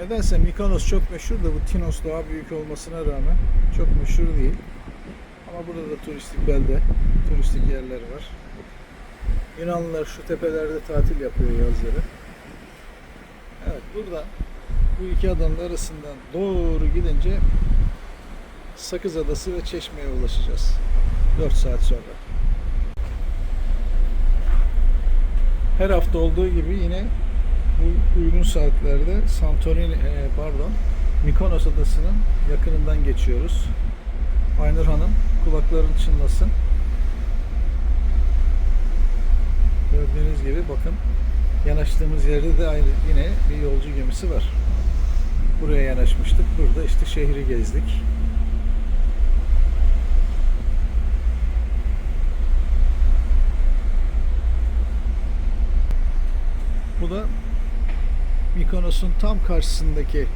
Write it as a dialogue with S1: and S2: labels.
S1: Nedense Mikonos çok meşhur da bu Tinos daha büyük olmasına rağmen çok meşhur değil. Ama burada da turistik belde, turistik yerler var. Yunanlılar şu tepelerde tatil yapıyor yazları. Evet buradan bu iki adanın arasından doğru gidince Sakız Adası ve Çeşme'ye ulaşacağız. 4 saat sonra. Her hafta olduğu gibi yine uygun saatlerde Santorini, e, pardon, Mikonos Adası'nın yakınından geçiyoruz. Aynur Hanım kulakların çınlasın. Gördüğünüz gibi bakın yanaştığımız yerde de aynı yine bir yolcu gemisi var. Buraya yanaşmıştık. Burada işte şehri gezdik. Bu da Mikonos'un tam karşısındaki eee